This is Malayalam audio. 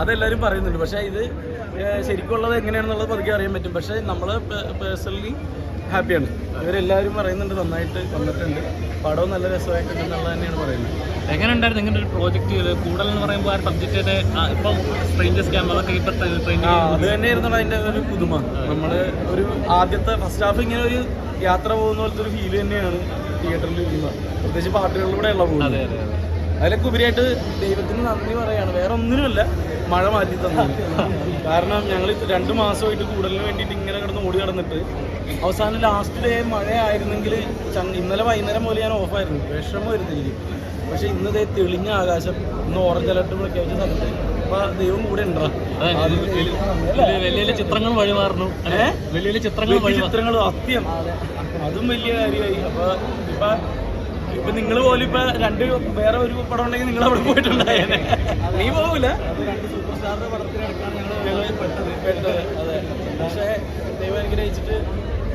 അതെല്ലാവരും പറയുന്നുണ്ട്. പക്ഷേ ഇത് ശരിക്കുള്ളത് എങ്ങനെയാണെന്നുള്ളത് പതുക്കെ അറിയാൻ പറ്റും. പക്ഷേ നമ്മൾ പേഴ്സണലി ഹാപ്പിയാണ് ഇവരെല്ലാവരും പറയുന്നുണ്ട് നന്നായിട്ട് വന്നിട്ടുണ്ട്. പടവും നല്ല രസമായിട്ടുണ്ട് എന്നുള്ളത് തന്നെയാണ് പറയുന്നത്. എങ്ങനെ ഉണ്ടായിരുന്നു ഇങ്ങനെ ഒരു പ്രോജക്റ്റ് കൂടുതൽ എന്ന് പറയുമ്പോൾ ആ സബ്ജക്റ്റ് ഇപ്പം സ്ട്രേഞ്ചേഴ്സ് ക്യാമ്പ് അതൊക്കെ ഇപ്പം അത് തന്നെയായിരുന്നു അതിന്റെ ഒരു പുതുമ. നമ്മൾ ഒരു ആദ്യത്തെ ഫസ്റ്റ് ഹാഫ് ഇങ്ങനെ ഒരു യാത്ര പോകുന്ന പോലത്തെ ഒരു ഫീൽ തന്നെയാണ് തിയേറ്ററിൽ ഇരിക്കുന്നത് പ്രത്യേകിച്ച് പാട്ടുകളിലൂടെ ഉള്ള പോകുന്നത്. അതെ അതെ അതെ. അതിലൊക്കെ ഉപരിയായിട്ട് ദൈവത്തിന് നന്ദി പറയാണ്. വേറെ ഒന്നിനുമല്ല മഴ മാറ്റി തന്നത് കാരണം ഞങ്ങൾ രണ്ട് മാസമായിട്ട് കൂടുതലിന് വേണ്ടിയിട്ട് ഇങ്ങനെ കിടന്ന് ഓടി നടന്നിട്ട് അവസാനം ലാസ്റ്റ് ഡേ മഴയായിരുന്നെങ്കിൽ ഇന്നലെ വൈകുന്നേരം പോലെ ഞാൻ ഓഫായിരുന്നു വിഷമം വരുന്നില്ല പക്ഷെ ഇന്ന് ദേ തെളിഞ്ഞ ആകാശം ഇന്ന് ഓറഞ്ച് അലർട്ട് പ്രഖ്യാപിച്ച സമയത്ത് അപ്പൊ ദൈവം കൂടെ ഉണ്ടോ? വലിയ വലിയ ചിത്രങ്ങൾ വഴിമാറുന്നു മാറുന്നു. വലിയ വലിയ ചിത്രങ്ങൾ വഴി ചിത്രങ്ങൾ അത്യം. അതും വലിയ കാര്യമായി. അപ്പൊ ഇപ്പൊ ഇപ്പൊ നിങ്ങൾ പോലും ഇപ്പൊ രണ്ട് വേറെ ഒരു പടം ഉണ്ടെങ്കിൽ നിങ്ങൾ അവിടെ പോയിട്ടുണ്ടായേനെ. നീ പോകൂല പക്ഷേ ദൈവം അനുഗ്രഹിച്ചിട്ട്